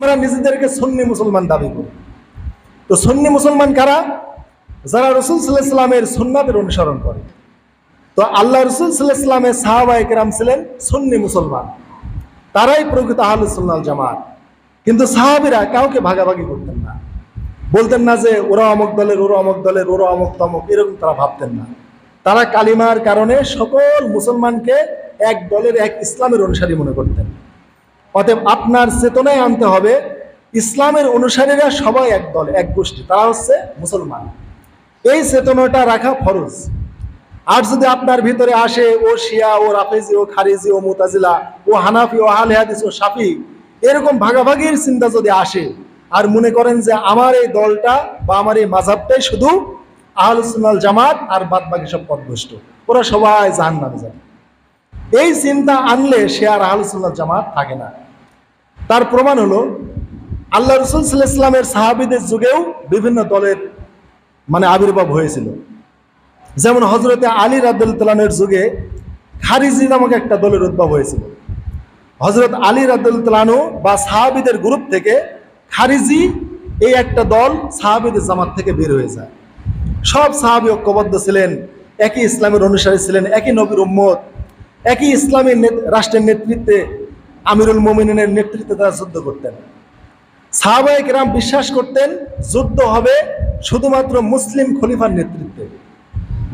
আমরা নিজেদেরকে সন্নি মুসলমান দাবি করি। তো সন্নি মুসলমান কারা? যারা রসুল সাল্লাহ ইসলামের সুন্নাতের অনুসরণ করে। তো আল্লাহ রসুল সাল্লাহ ইসলামের সাহাবা একরাম ছিলেন সন্নি মুসলমান। তারাই প্রকৃত আহলুসুল্লাল জামাত। কিন্তু সাহাবিরা কাউকে ভাগাভাগি করতেন না। বলতেন না যে ওরা অমক দলের, ওরা অমক দলের, ওরা অমক তমক, এরকম তারা ভাবতেন না। তারা কালিমার কারণে সকল মুসলমানকে এক দলের, এক ইসলামের অনুসারী মনে করতেন। অতএব আপনার চেতনায় আনতে হবে। ইসলামের অনুসারীরা সবাই এক দল, এক গোষ্ঠী। তারা হচ্ছে মুসলমান। এই চেতনাটা রাখা ফরজ। আর যদি আপনার ভিতরে আসে, ও শিয়া, ও রাফেজি, ও খারিজি, ও মোতাজিলা, ও হানাফি, ও আহলে হাদিস, ও সাফি, এরকম ভাগাভাগির চিন্তা যদি আসে, আর মনে করেন যে আমার এই দলটা বা আমার এই মাঝাবটাই শুধু আহলুসুন্নাল জামাত আর বাদ বাকি সব পদভ্রষ্ট, ওরা সবাই জাহান নামে এই চিন্তা আনলে সে আর আহলুসুন্নাল জামাত থাকে না। তার প্রমাণ হলো, আল্লাহ রসুল ইসলামের সাহাবিদের যুগেও বিভিন্ন দলের মানে আবির্ভাব হয়েছিল। যেমন হজরতে আলী রাদুল্লাহের যুগে খারিজি নামক একটা দলের উদ্ভব হয়েছিল। হজরত আলী রাদুল্লাহনু বা সাহাবিদের গ্রুপ থেকে খারিজি এই একটা দল সাহাবিদের জামাত থেকে বের হয়ে যায়। সব সাহাবি ঐক্যবদ্ধ ছিলেন, একই ইসলামের অনুসারী ছিলেন, একই নবীর উম্মত। একই ইসলামী রাষ্ট্রের নেতৃত্বে আমিরুল মোমিনের নেতৃত্বে তারা যুদ্ধ করতেন। সাহাবাহিক রাম বিশ্বাস করতেন, যুদ্ধ হবে শুধুমাত্র মুসলিম খলিফার নেতৃত্বে।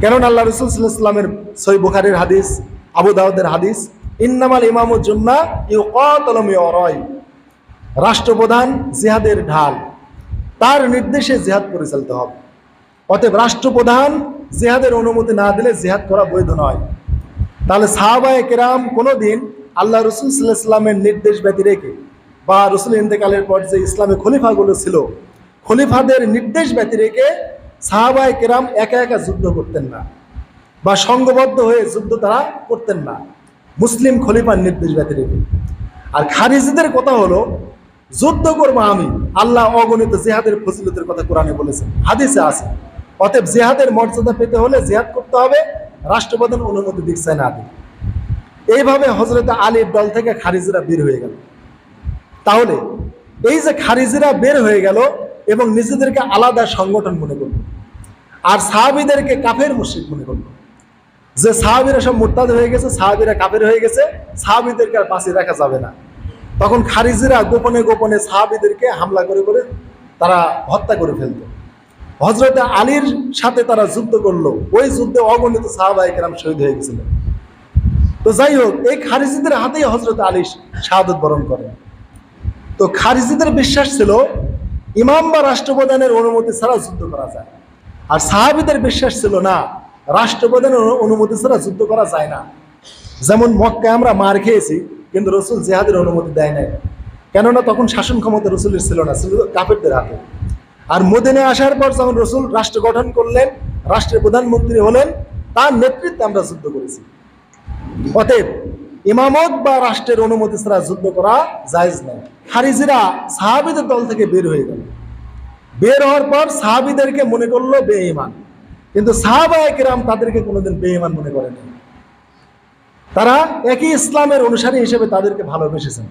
কেননা আল্লাহ রসুল সাল্লামের সই বুখারের হাদিস, আবু দাউদের হাদিস, ইন্নামাল ইমামুজ্জুন্না ইউ কতলম অরয় রাষ্ট্রপ্রধান জিহাদের ঢাল। তার নির্দেশে জিহাদ পরিচালিত হবে। অতএব রাষ্ট্রপ্রধান জিহাদের অনুমতি না দিলে জিহাদ করা বৈধ নয়। তাহলে সাহাবায়ে কেরাম কোনোদিন আল্লাহ রসুল সাল্লাহ ইসলামের নির্দেশ ব্যতি রেখে বা রসুল ইন্তেকালের পর যে ইসলামী খলিফাগুলো ছিল, খলিফাদের নির্দেশ ব্যতি রেখে সাহাবায়ে কেরাম একা একা যুদ্ধ করতেন না বা সংঘবদ্ধ হয়ে যুদ্ধ তারা করতেন না। মুসলিম খলিফার নির্দেশ ব্যতি রেখে। আর খারিজিদের কথা হলো, যুদ্ধ করব আমি, আল্লাহ অগণিত জেহাদের ফজিলতের কথা কোরআনে বলেছেন, হাদিসে আছে। অতএব জেহাদের মর্যাদা পেতে হলে জেহাদ করতে হবে রাষ্ট্রপ্রধান অনুমতি দিচ্ছে না দিক এইভাবে হজরত আলীর দল থেকে খারিজিরা বের হয়ে গেল। তাহলে এই যে খারিজিরা বের হয়ে গেল এবং নিজেদেরকে আলাদা সংগঠন মনে করল, আর সাহাবিদেরকে কাফের মুশরিক মনে করল। যে সাহাবিরা সব মুরতাদ হয়ে গেছে, সাহাবিরা কাফের হয়ে গেছে, সাহাবিদেরকে আর বাঁচিয়ে রাখা যাবে না। তখন খারিজিরা গোপনে গোপনে সাহাবিদেরকে হামলা করে করে তারা হত্যা করে ফেলতো। হজরতে আলীর সাথে তারা যুদ্ধ করল। ওই যুদ্ধে অগণিত সাহাবাহিকেরাম শহীদ হয়ে গেছিলেন তো যাই হোক, এই খারিজিদের হাতেই হজরত আলী শাহাদত বরণ করেন। তো খারিজিদের বিশ্বাস ছিল, ইমাম বা রাষ্ট্রপ্রধানের অনুমতি ছাড়া যুদ্ধ করা যায়। আর সাহাবিদের বিশ্বাস ছিল না, রাষ্ট্রপ্রধানের অনুমতি ছাড়া যুদ্ধ করা যায় না। যেমন মক্কায় আমরা মার খেয়েছি, কিন্তু রসুল জেহাদের অনুমতি দেয় নাই। কেননা তখন শাসন ক্ষমতা রসুলের ছিল না, ছিল কাফেরদের হাতে। আর মদিনে আসার পর যখন রসুল রাষ্ট্র গঠন করলেন, রাষ্ট্রের প্রধানমন্ত্রী হলেন, তার নেতৃত্বে আমরা যুদ্ধ করেছি। অতএব ইমামত বা রাষ্ট্রের অনুমতি ছাড়া যুদ্ধ করা জায়েজ নয়। খারিজিরা সাহাবিদের দল থেকে বের হয়ে গেল। বের হওয়ার পর সাহাবিদেরকে মনে করল বেঈমান। কিন্তু সাহাবায়ে কেরাম তাদেরকে কোনোদিন বেঈমান মনে করেনি তারা একই ইসলামের অনুসারী হিসেবে তাদেরকে ভালোবেসেছেন।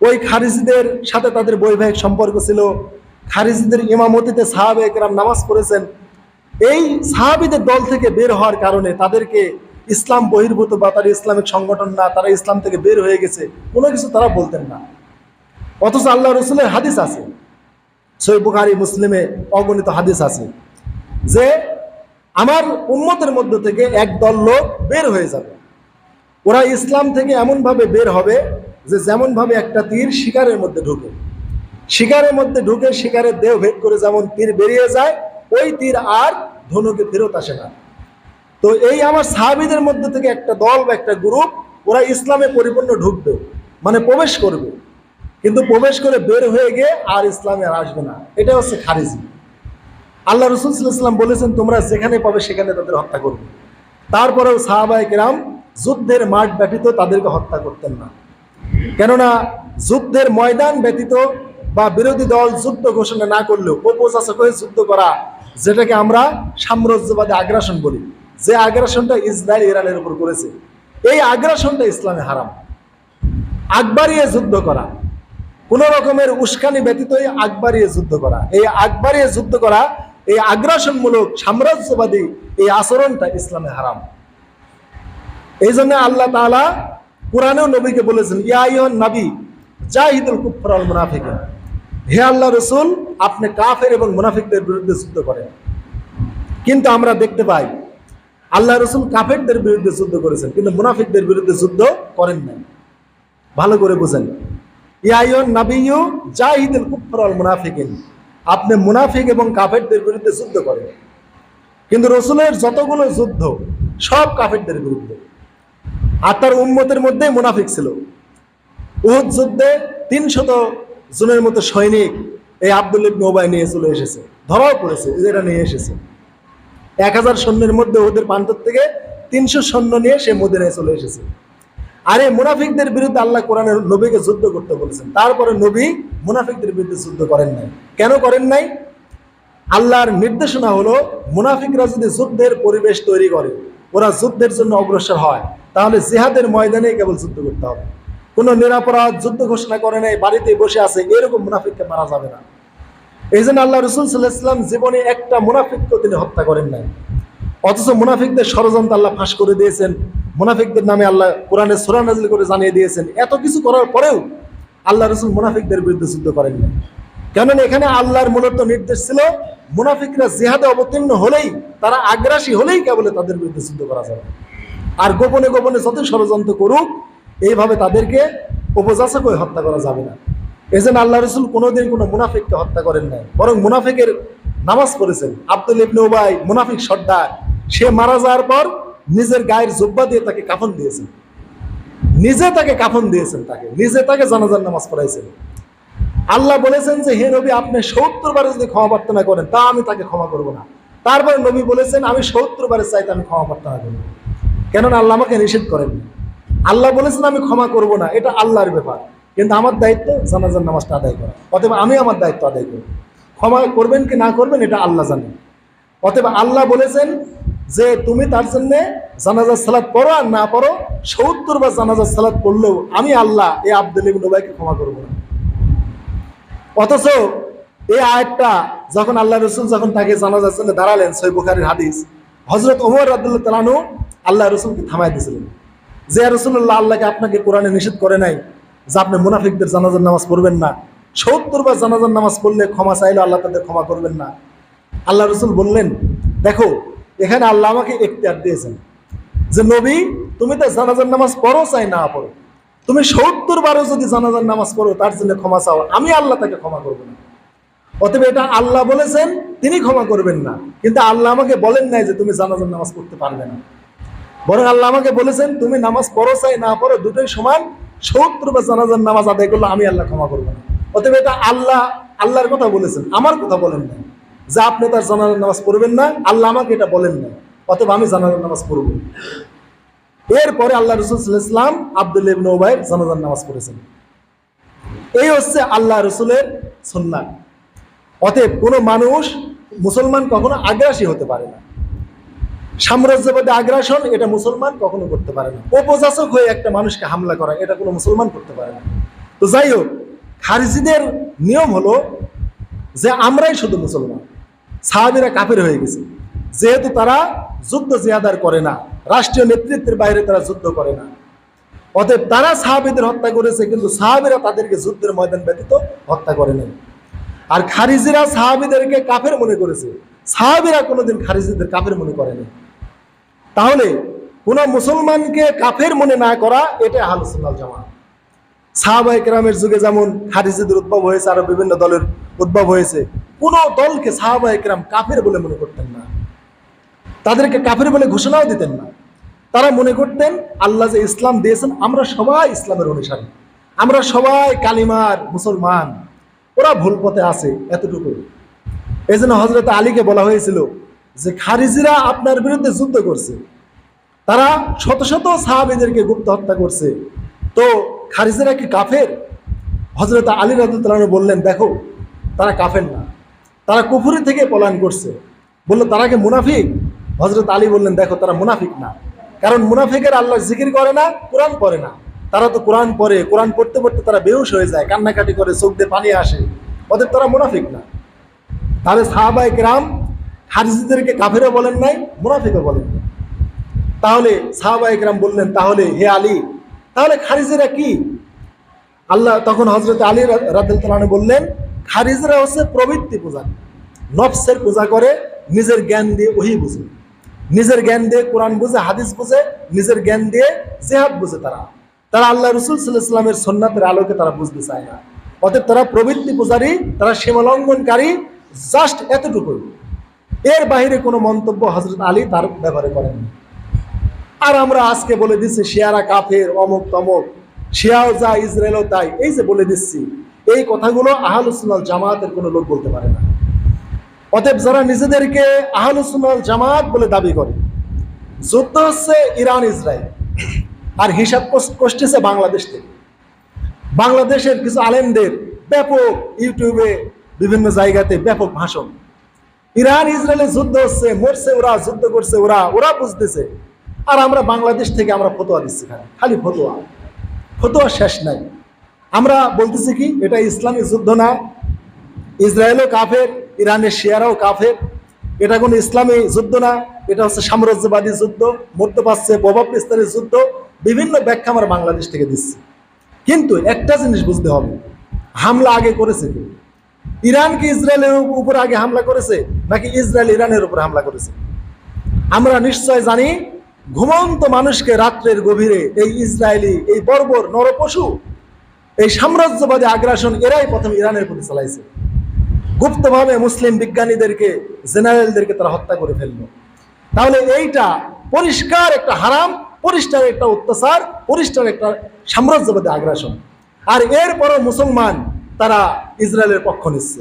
ওই খারিজিদের সাথে তাদের বৈবাহিক সম্পর্ক ছিল খারিজিদের ইমামতিতে সাহাবে একরাম নামাজ পড়েছেন। এই সাহাবিদের দল থেকে বের হওয়ার কারণে তাদেরকে ইসলাম বহির্ভূত বা তারা ইসলামিক সংগঠন না, তারা ইসলাম থেকে বের হয়ে গেছে, কোনো কিছু তারা বলতেন না। অথচ আল্লাহ রসুলের হাদিস আছে। সই বুখারি, মুসলিমে অগণিত হাদিস আছে যে আমার উম্মতের মধ্য থেকে এক দল লোক বের হয়ে যাবে। ওরা ইসলাম থেকে এমনভাবে বের হবে যে যেমনভাবে একটা তীর শিকারের মধ্যে ঢুকে। শিকারের মধ্যে ঢুকে শিকারের দেহ ভেদ করে যেমন তীর বেরিয়ে যায়, ওই তীর আর ধনুকে ফেরত আসে না। তো এই আমার সাহাবিদের মধ্যে থেকে একটা দল বা একটা গ্রুপ, ওরা ইসলামে পরিপূর্ণ ঢুকবে মানে প্রবেশ করবে। কিন্তু প্রবেশ করে বের হয়ে গিয়ে আর ইসলামে আসবে না। এটা হচ্ছে খারিজি। আল্লাহ রসুল সাল্লাম বলেছেন, তোমরা যেখানে পাবে সেখানে তাদের হত্যা করবে। তারপরেও সাহাবায় কেরাম যুদ্ধের মাঠ ব্যতীত তাদেরকে হত্যা করতেন না। কেননা যুদ্ধের ময়দান ব্যতীত বা বিরোধী দল যুদ্ধ ঘোষণা না করলেও উপজাচক হয়ে যুদ্ধ করা, যেটাকে আমরা সাম্রাজ্যবাদী আগ্রাসন বলি, যে আগ্রাসনটা ইসরায়েল ইরানের উপর করেছে। এই আগ্রাসনটা ইসলামে হারাম। আকবরিয়ে যুদ্ধ করা, কোন রকমের উস্কানি ব্যতীতই আগ বাড়িয়ে যুদ্ধ করা। এই আগ বাড়িয়ে যুদ্ধ করা, এই আগ্রাসনমূলক সাম্রাজ্যবাদী এই আচরণটা ইসলামে হারাম। এই জন্য আল্লাহ তাআলা কোরআনেও নবীকে বলেছেন ইয়াইয়ন নবী, জাহিদুল কুফরাল মুনাফিকিন। হে আল্লাহ রসুল, আপনি কাফের এবং মুনাফিকদের বিরুদ্ধে যুদ্ধ করেন। কিন্তু আমরা দেখতে পাই, আল্লাহ রসুল কাফেরদের বিরুদ্ধে যুদ্ধ করেছেন, কিন্তু মুনাফিকদের বিরুদ্ধে যুদ্ধ করেন নাই। ভালো করে বোঝেন। আপনি মুনাফিক এবং কাফেরদের বিরুদ্ধে যুদ্ধ করেন। কিন্তু রসুলের যতগুলো যুদ্ধ, সব কাফেরদের বিরুদ্ধে। আর তার উম্মতের মধ্যে মুনাফিক ছিল। উহুদ যুদ্ধে তিনশত জনের মতো সৈনিক এই আব্দুল ইবনে নিয়ে চলে এসেছে, ধরাও পড়েছে এরা নিয়ে এসেছে। এক হাজার সৈন্যের মধ্যে ওদের প্রান্তর থেকে তিনশো সৈন্য নিয়ে সে মদিনায় চলে এসেছে। আর এই মুনাফিকদের বিরুদ্ধে আল্লাহ কোরআনের নবীকে যুদ্ধ করতে বলেছেন। তারপরে নবী মুনাফিকদের বিরুদ্ধে যুদ্ধ করেন নাই। কেন করেন নাই? আল্লাহর নির্দেশনা হলো, মুনাফিকরা যদি যুদ্ধের পরিবেশ তৈরি করে, ওরা যুদ্ধের জন্য অগ্রসর হয়, তাহলে জিহাদের ময়দানে কেবল যুদ্ধ করতে হবে। কোনো নিরাপরাধ যুদ্ধ ঘোষণা করে নেই, বাড়িতে বসে আছে, এরকম মুনাফিককে মারা যাবে না। এই জন্য আল্লাহ রসুল সাল্লাহ ইসলাম জীবনে একটা মুনাফিককেও তিনি হত্যা করেন নাই। অথচ মুনাফিকদের ষড়যন্ত্র আল্লাহ ফাঁস করে দিয়েছেন, মুনাফিকদের নামে আল্লাহ কোরআনে সুরা নাজিল করে জানিয়ে দিয়েছেন। এত কিছু করার পরেও আল্লাহ রসুল মুনাফিকদের বিরুদ্ধে যুদ্ধ করেন নাই। কেননা এখানে আল্লাহর মূলত নির্দেশ ছিল, মুনাফিকরা জিহাদে অবতীর্ণ হলেই, তারা আগ্রাসী হলেই কেবল তাদের বিরুদ্ধে যুদ্ধ করা যাবে। আর গোপনে গোপনে যত ষড়যন্ত্র করুক এইভাবে তাদেরকে উপযাচক হয়ে হত্যা করা যাবে না। এই জন্য আল্লাহ রসুল কোনোদিন কোনো মুনাফিককে হত্যা করেন নাই। বরং মুনাফিকের নামাজ পড়েছেন। আব্দুল ইবনে উবাই মুনাফিক সর্দার। সে মারা যাওয়ার পর নিজের গায়ের জুব্বা দিয়ে তাকে কাফন দিয়েছেন। নিজে তাকে কাফন দিয়েছেন তাকে। নিজে তাকে জানাজার নামাজ পড়াইছেন। আল্লাহ বলেছেন যে, হে নবী, আপনি সত্তর বারে যদি ক্ষমা প্রার্থনা করেন, তা আমি তাকে ক্ষমা করব না। তারপরে নবী বলেছেন, আমি সত্তর বারে চাইতে আমি ক্ষমা প্রার্থনা করব। কেননা আল্লাহ আমাকে নিষেধ করেন আল্লাহ বলেছেন, আমি ক্ষমা করব না। এটা আল্লাহর ব্যাপার। কিন্তু আমার দায়িত্ব জানাজার নামাজটা আদায় করা। অতএব আমি আমার দায়িত্ব আদায় করব। ক্ষমা করবেন কি না করবেন, এটা আল্লাহ জানেন অতএব আল্লাহ বলেছেন যে, তুমি তার জন্যে জানাজার সালাদ পড়ো আর না পড়ো, সত্তর বা জানাজার সালাদ পড়লেও আমি আল্লাহ এই আব্দুল ইবিন উবাইকে ক্ষমা করব না। অথচ এই আয়াতটা যখন আল্লাহ রসুল যখন তাকে জানাজার জন্য দাঁড়ালেন সৈ বুখারির হাদিস হজরত ওমর আব্দুল্লাহ তালানু আল্লাহ রসুলকে থামাই দিয়েছিলেন। যে রসুল্লাহ আল্লাহকে আপনাকে কোরআনে নিষেধ করে নাই, যে আপনি মুনাফিকদের জানাজার নামাজ পড়বেন না। সত্তর বার জানাজার নামাজ পড়লে ক্ষমা চাইলে আল্লাহ তাদের ক্ষমা করবেন না। আল্লাহ রসুল বললেন, দেখো, এখানে আল্লাহ আমাকে এখতিয়ার দিয়েছেন যে, নবী, তুমি তো জানাজার নামাজ পড়ো চাই না পড়ো। তুমি সত্তর বারও যদি জানাজার নামাজ পড়ো, তার জন্য ক্ষমা চাও। আমি আল্লাহ তাকে ক্ষমা করব না। অতএব এটা আল্লাহ বলেছেন, তিনি ক্ষমা করবেন না। কিন্তু আল্লাহ আমাকে বলেন নাই যে, তুমি জানাজার নামাজ পড়তে পারবে না। বরং আল্লাহ আমাকে বলেছেন, তুমি নামাজ পড়ো চাই, না পড়ো, দুটোই সমান। সত্তর বা জানাজার নামাজ আদায় করলে আমি আল্লাহ ক্ষমা করব না। অতএব এটা আল্লাহ, আল্লাহর কথা বলেছেন, আমার কথা বলেন না। যে আপনি তার জানাজার নামাজ পড়বেন না, আল্লাহ আমাকে এটা বলেন না। অতএব আমি জানাজার নামাজ পড়ব। এরপরে আল্লাহ রসুল ইসলাম আব্দুল ইবনে ওবাইর জানাজার নামাজ পড়েছেন। এই হচ্ছে আল্লাহ রসুলের সন্ন্যাস অতএব কোনো মানুষ মুসলমান কখনো আগ্রাসী হতে পারে না। সাম্রাজ্যবাদী আগ্রাসন, এটা মুসলমান কখনো করতে পারে না। উপযাচক হয়ে একটা মানুষকে হামলা করা, এটা কোনো মুসলমান করতে পারে না। তো যাই হোক, খারিজিদের নিয়ম হলো যে আমরাই শুধু মুসলমান। সাহাবিরা কাফের হয়ে গেছে। যেহেতু তারা যুদ্ধ জিয়াদার করে না, রাষ্ট্রীয় নেতৃত্বের বাইরে তারা যুদ্ধ করে না। অতএব তারা সাহাবিদের হত্যা করেছে, কিন্তু সাহাবিরা তাদেরকে যুদ্ধের ময়দান ব্যতীত হত্যা করে নাই। আর খারিজিরা সাহাবিদেরকে কাফের মনে করেছে। সাহাবিরা কোনোদিন খারিজিদের কাফের মনে করেনি তাহলে কোন মুসলমানকে কাফের মনে না করা, এটা আহলুসুল্লাহ জামা সাহাবাই কেরামের যুগে যেমন খারিজিদের উদ্ভব হয়েছে, আরও বিভিন্ন দলের উদ্ভব হয়েছে, কোন দলকে সাহাবাই কেরাম কাফের বলে মনে করতেন না। তাদেরকে কাফের বলে ঘোষণাও দিতেন না। তারা মনে করতেন, আল্লাহ যে ইসলাম দিয়েছেন, আমরা সবাই ইসলামের অনুসারী। আমরা সবাই কালিমার মুসলমান। ওরা ভুল পথে আছে এতটুকু। এই জন্য হজরত আলীকে বলা হয়েছিল যে খারিজিরা আপনার বিরুদ্ধে যুদ্ধ করছে, তারা শত শত সাহাবিদেরকে গুপ্ত হত্যা করছে। তো খারিজিরা কি কাফের? হজরত আলী রাজু বললেন, দেখো, তারা কাফের না। তারা কুফুরি থেকে পলায়ন করছে। বলল, তারা কি মুনাফিক? হজরত আলী বললেন, দেখো, তারা মুনাফিক না। কারণ মুনাফিকের আল্লাহ জিকির করে না, কোরআন পড়ে না। তারা তো কোরআন পড়ে, কোরআন পড়তে পড়তে তারা বেহুশ হয়ে যায়, কান্নাকাটি করে, চোখ দিয়ে পানি আসে। ওদের তারা মুনাফিক না। তাহলে সাহাবাই কেরাম হারিজিদেরকে কাফেরও বলেন নাই, মুনাফিকও বলেন নাই। তাহলে সাহাবাই কেরাম বললেন, তাহলে হে আলী, তাহলে খারিজেরা কি? আল্লাহ তখন হজরত আলী রাদিল তালানে বললেন, খারিজরা হচ্ছে প্রবৃত্তি পূজা। নফসের পূজা করে, নিজের জ্ঞান দিয়ে ওহি বুঝে। নিজের জ্ঞান দিয়ে কোরআন বুঝে, হাদিস বুঝে, নিজের জ্ঞান দিয়ে জেহাদ বুঝে তারা। তারা আল্লাহ রসুল সাল্লাহ ইসলামের সন্ন্যাতের আলোকে তারা বুঝতে চায় না। অতএব তারা প্রবৃত্তি পূজারী, তারা সীমালঙ্ঘনকারী জাস্ট এতটুকু এর বাইরে কোনো মন্তব্য হজরত আলী তার ব্যাপারে করেননি আর আমরা আজকে বলে দিচ্ছি, শিয়ারা কাফের, অমুক তমক, শিয়াও যা, ইসরায়েলও তাই। এই যে বলে দিচ্ছি, এই কথাগুলো আহলুসুনাল জামাতের কোনো লোক বলতে পারে না। অতএব যারা নিজেদেরকে আহলুসুনাল জামাত বলে দাবি করে, যুদ্ধ হচ্ছে ইরান, ইসরায়েল, আর হিসাব কষ- কষতেছে বাংলাদেশ থেকে। বাংলাদেশের কিছু আলেমদের ব্যাপক ইউটিউবে, বিভিন্ন জায়গাতে ব্যাপক ভাষণ। ইরান, ইসরায়েলের যুদ্ধ হচ্ছে, মরছে ওরা, যুদ্ধ করছে ওরা ওরা বুঝতেছে। আর আমরা বাংলাদেশ থেকে আমরা ফতোয়া দিচ্ছি খালি ফতোয়া। ফতোয়া শেষ নাই। আমরা বলতেছি কি, এটা ইসলামী যুদ্ধ না। ইসরায়েলও কাফের, ইরানের শিয়ারাও কাফের। এটা কোনো ইসলামী যুদ্ধ না। এটা হচ্ছে সাম্রাজ্যবাদী যুদ্ধ, মধ্যপ্রাচ্যে, প্রভাব বিস্তারের যুদ্ধ। বিভিন্ন ব্যাখ্যা আমরা বাংলাদেশ থেকে দিচ্ছি। কিন্তু একটা জিনিস বুঝতে হবে, হামলা আগে করেছে কে? ইরান কি ইসরায়েলের উপর আগে হামলা করেছে, নাকি ইসরায়েল ইরানের উপর হামলা করেছে? আমরা নিশ্চয় জানি, ঘুমন্ত মানুষকে রাত্রের গভীরে এই ইসরায়েলি, এই বর্বর নরপশু, এই সাম্রাজ্যবাদী আগ্রাসন এরাই প্রথম ইরানের প্রতি চালাইছে। গুপ্তভাবে মুসলিম বিজ্ঞানীদেরকে, জেনারেলদেরকে তারা হত্যা করে ফেলল। তাহলে এইটা পরিষ্কার একটা হারাম, পরিষ্কার একটা অত্যাচার, পরিষ্কার একটা সাম্রাজ্যবাদী আগ্রাসন। আর এরপরও মুসলমান তারা ইসরায়েলের পক্ষ নিচ্ছে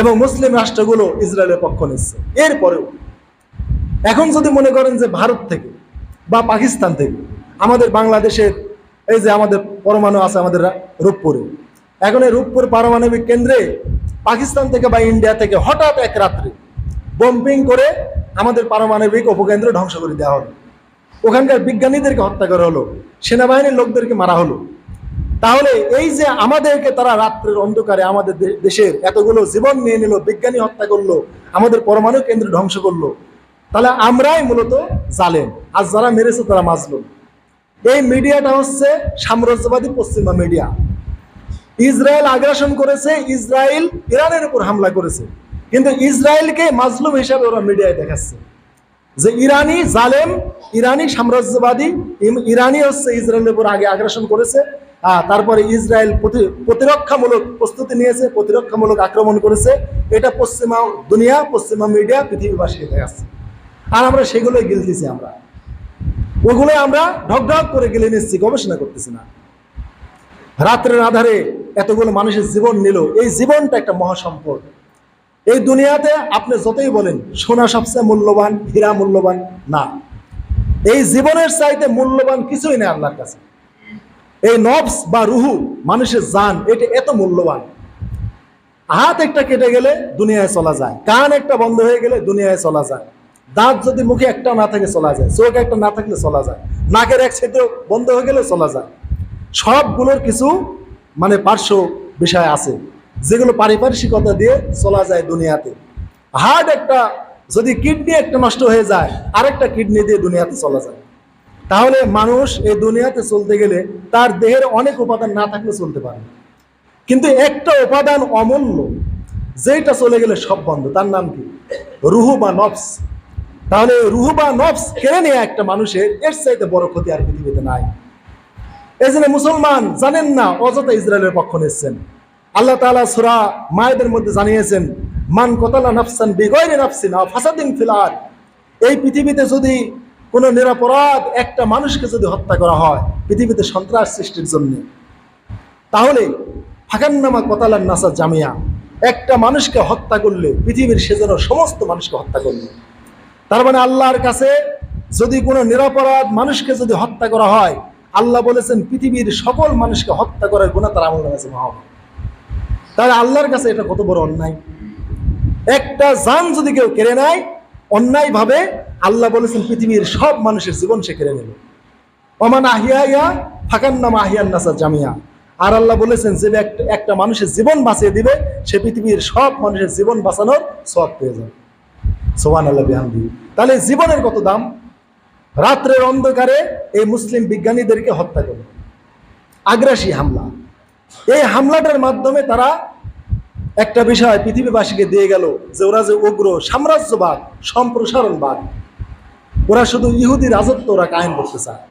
এবং মুসলিম রাষ্ট্রগুলো ইসরায়েলের পক্ষ নিচ্ছে। এরপরেও এখন যদি মনে করেন যে ভারত থেকে বা পাকিস্তান থেকে আমাদের বাংলাদেশের এই যে আমাদের পরমাণু আছে আমাদের রূপপুরে, এখন এই রূপপুর পারমাণবিক কেন্দ্রে পাকিস্তান থেকে বা ইন্ডিয়া থেকে হঠাৎ এক রাত্রে বম্পিং করে আমাদের পারমাণবিক উপকেন্দ্র ধ্বংস করে দেওয়া হলো। ওখানকার বিজ্ঞানীদেরকে হত্যা করা হলো, সেনাবাহিনীর লোকদেরকে মারা হলো। তাহলে এই যে আমাদেরকে তারা রাত্রের অন্ধকারে আমাদের দেশের এতগুলো জীবন নিয়ে নিল, বিজ্ঞানী হত্যা করল, আমাদের পরমাণু কেন্দ্র ধ্বংস করল, তাহলে আমরাই মূলত জালেম। আর যারা মেরেছে তারা মাজলুম। এই মিডিয়াটা হচ্ছে সাম্রাজ্যবাদী পশ্চিমা মিডিয়া। ইসরায়েল আগ্রাসন করেছে, ইসরায়েল ইরানের উপর হামলা করেছে। কিন্তু ইসরায়েলকে মাজলুম হিসাবে ওরা মিডিয়ায় দেখাচ্ছে। যে ইরানি জালেম, ইরানি সাম্রাজ্যবাদী ইরানি হচ্ছে ইসরায়েলের উপর আগে আগ্রাসন করেছে তারপরে ইসরায়েল প্রতি- প্রতিরক্ষামূলক প্রস্তুতি নিয়েছে, প্রতিরক্ষামূলক আক্রমণ করেছে। এটা পশ্চিমা দুনিয়া, পশ্চিমা মিডিয়া পৃথিবীবাসীকে দেখাচ্ছে আর আমরা সেগুলোই গিলতেছি আমরা। ওগুলো আমরা ঢক ঢক করে গেলে নিচ্ছি, গবেষণা করতেছি না। রাত্রের আধারে এতগুলো মানুষের জীবন নিল। এই জীবনটা একটা মহাসম্পদ। এই দুনিয়াতে আপনি যতই বলেন, সোনা সবচেয়ে মূল্যবান, হীরা মূল্যবান, না। এই জীবনের চাইতে মূল্যবান কিছুই নেই আল্লাহর কাছে। এই নবস বা রুহু, মানুষের জান, এটা এত মূল্যবান। হাত একটা কেটে গেলে দুনিয়ায় চলা যায়। কান একটা বন্ধ হয়ে গেলে দুনিয়ায় চলা যায়। দাঁত যদি মুখে একটা না থাকে চলা যায়। চোখ একটা না থাকলে চলা যায়। নাকের এক ছিদ্র বন্ধ হয়ে গেলে চলা যায়। সবগুলোর কিছু মানে পার্শ্ব বিষয় আছে, যেগুলো পারিপার্শ্বিকতা দিয়ে চলা যায় দুনিয়াতে। হার্ট একটা, যদি কিডনি একটা নষ্ট হয়ে যায়, আরেকটা কিডনি দিয়ে দুনিয়াতে চলা যায়। তাহলে মানুষ এই দুনিয়াতে চলতে গেলে তার দেহের অনেক উপাদান না থাকলে চলতে পারে কিন্তু একটা উপাদান অমূল্য যেটা চলে গেলে সব বন্ধ। তার নাম কি? রুহু বা নফস। তাহলে রুহু বা নফস কেড়ে নিয়ে একটা মানুষের এর চাইতে বড় ক্ষতি আর পৃথিবীতে নাই। এই জন্য মুসলমান জানেন না, অযথা ইসরায়েলের পক্ষ নিচ্ছেন আল্লাহ তাআলা সূরা মায়েদের মধ্যে জানিয়েছেন, মান কতালা নাফসান বিগয়রি নাফসিন ফাসাদিন ফিল আরদ। এই পৃথিবীতে যদি কোনো নিরাপরাধ একটা মানুষকে যদি হত্যা করা হয়, পৃথিবীতে সন্ত্রাস সৃষ্টির জন্য। তাহলে ফাঁকান্নামা কতালার নাসা জামিয়া, একটা মানুষকে হত্যা করলে পৃথিবীর সেজন্য সমস্ত মানুষকে হত্যা করলে। তার মানে আল্লাহর কাছে যদি কোনো নিরাপরাধ মানুষকে যদি হত্যা করা হয়, আল্লাহ বলেছেন পৃথিবীর সকল মানুষকে হত্যা করার গুণা তার আমল কাছে মহা তাহলে আল্লাহর কাছে এটা কত বড় অন্যায়? একটা জান যদি কেউ কেড়ে নেয় অন্যায়ভাবে আল্লাহ বলেছেন পৃথিবীর সব মানুষের জীবন সে কেড়ে নেবে অমান আহিয়া ইয়া ফাঁকান নাম আহিয়ান নাসা জামিয়া। আর আল্লাহ বলেছেন, যে একটা- একটা মানুষের জীবন বাঁচিয়ে দিবে, সে পৃথিবীর সব মানুষের জীবন বাঁচানোর সব পেয়ে যাবে। সোহান আল্লাহ বিহামদি। তাহলে জীবনের কত দাম? রাত্রের অন্ধকারে এই মুসলিম বিজ্ঞানীদেরকে হত্যা করে আগ্রাসী হামলা। এই হামলাটার মাধ্যমে তারা একটা বিষয় পৃথিবীবাসীকে দিয়ে গেল যে ওরা যে উগ্র, সাম্রাজ্যবাদ, সম্প্রসারণবাদ। ওরা শুধু ইহুদি রাজত্ব ওরা কায়েম করতে চায়।